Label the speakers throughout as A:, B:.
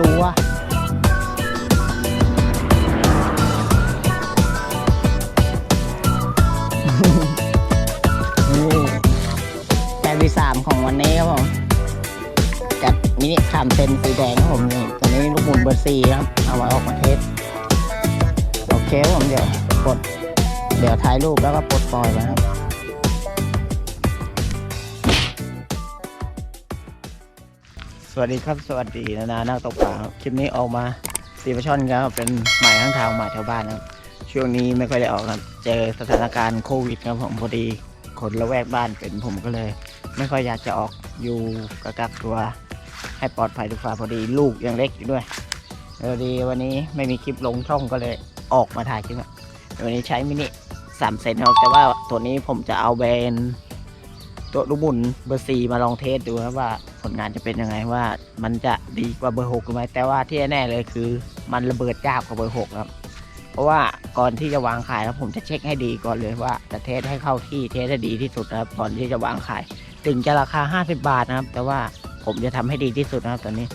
A: ตัวแต่วีสามของวันนี้ครับผมจัดมินิขามเซนสีแดงครับผมนี่ตอนนี้ลูกหมุนเบอร์สี่ครับ เอาไว้ออกมาเทสโอเคผมเดี๋ยวกด เดี๋ยวถ่ายรูปแล้วก็ปลดปล่อยนะครับ สวัสดีครับ สวัสดีนานานักตกปลาครับคลิปนี้ออกมาตีปลาช่อนครับเป็นหมายข้างทางหมายแถวบ้านครับ ช่วงนี้ไม่ค่อยได้ออกครับ เจอสถานการณ์โควิดครับผมพอดีคนละแวกบ้านเป็นผมก็เลย ไม่ค่อยอยากจะออกอยู่กกักตัวให้ปลอดภัยทุกฝ่ายพอดีลูกยังเล็กอยู่ด้วยพอดีวันนี้ไม่มีคลิปลงช่องก็เลยออกมาถ่ายคลิปวันนี้ใช้มินิสามเซนครับแต่ว่าตัวนี้ผมจะเอาแบรนด์ตัวลูกบุญเบอร์ซีมาลองเทสดูครับว่า ผลงานจะเป็นยังไงว่า มันจะดีกว่าเบอร์หกหรือไม่แต่ว่าที่แน่เลยคือ มันระเบิดยากกว่าเบอร์หกครับ เพราะว่าก่อนที่จะวางขายครับผมจะเช็คให้ดีก่อนเลยว่าจะเทสให้เข้าที่เทสให้ดีที่สุดนะครับก่อนที่จะวางขาย ถึงจะราคา 50 บาทนะครับ แต่ว่าผมจะทำให้ดีที่สุดนะครับตอนนี้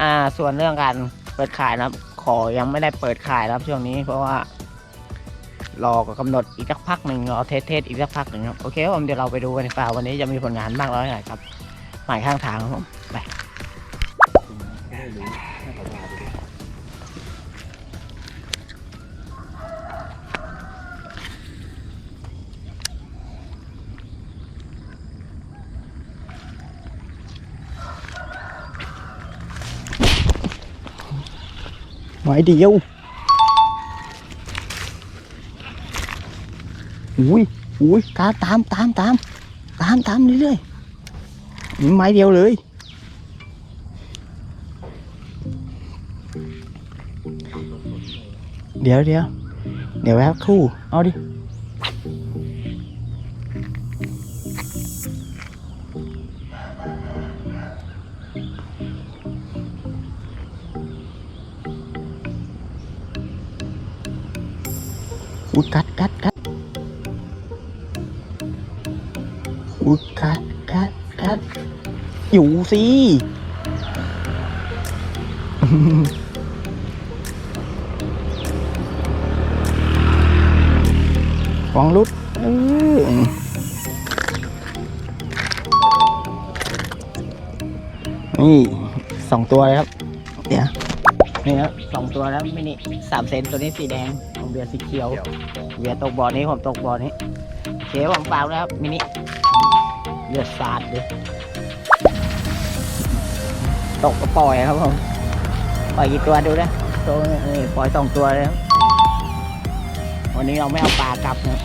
A: อ่าส่วนเรื่องการเปิดขายนะครับ ขอยังไม่ได้เปิดขายนะครับช่วงนี้เพราะว่ารอก็กำหนดอีกสักพักหนึ่งรอเทสเทสอีกสักพักหนึ่งครับ โอเคครับผมเดี๋ยวเราไปดูกันดีกว่าวันนี้จะมีผลงานมากน้อยแค่ไหนครับ หมายข้างทางครับผมไปไม้เดียวอุ้ยอุ้ยตามตามตามตามตามตามเรื่อยๆ ไม้เดียวเลย เดี๋ยวเดี๋ยวเดี๋ยวแวบครู่ เอาดิอุ้ยกัดกัดกัดอุ้ยกัดกัดกัด อยู่สิฟองรุดเออนี่สองตัวเลยครับ เดี๋ยวนี่ครับสองตัวแล้วมินิสามเซนตัวนี้สีแดงของเบียร์สีเขียวเบียร์ตกบ่อนี้ผมตกบ่อนี้เชฟผมเปล่าแล้วมินิเลือดสาดเลย ตกก็ปล่อยครับผมปล่อยกี่ตัวดูนะตัวนี่ปล่อยสองตัวเลยครับวันนี้เราไม่เอาปลากลับนะ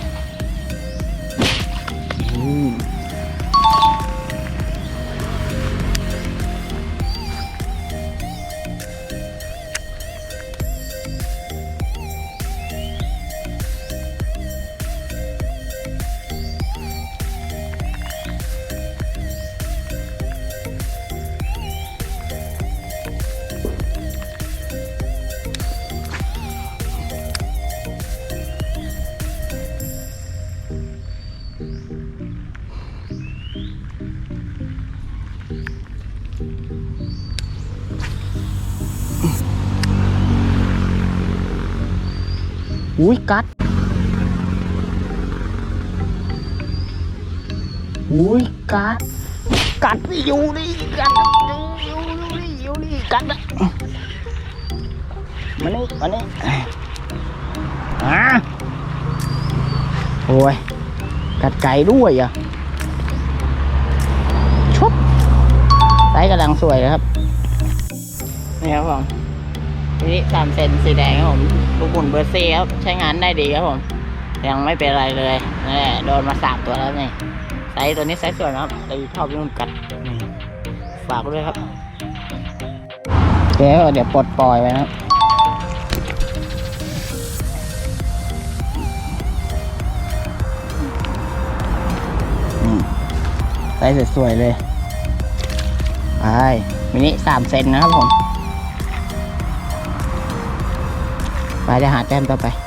A: อุ้ยกัด อุ้ยกัด กัดไม่อยู่นี่กัดอยู่อยู่อยู่นี่อยู่นี่กัดอะมานี่มานี่อะโอ้ย กัดไก่ด้วยอะชุบไซส์กำลังสวยครับ นี่ครับผม นี้สามเซนสีแดงครับผมลูกหมุนเบอร์ซีครับ ใช้งานได้ดีครับผม ยังไม่เป็นอะไรเลยนี่โดนมาสามตัวแล้วนี่ไซส์ตัวนี้ไซส์สวยนะครับตีชอบยุ่งกัดนี่ฝากด้วยครับเดี๋ยวเดี๋ยวปลดปล่อยไปนะครับอืมไซส์สวยๆเลยไปมินิสามเซนนะครับผม ไปจะหาแต้มต่อไป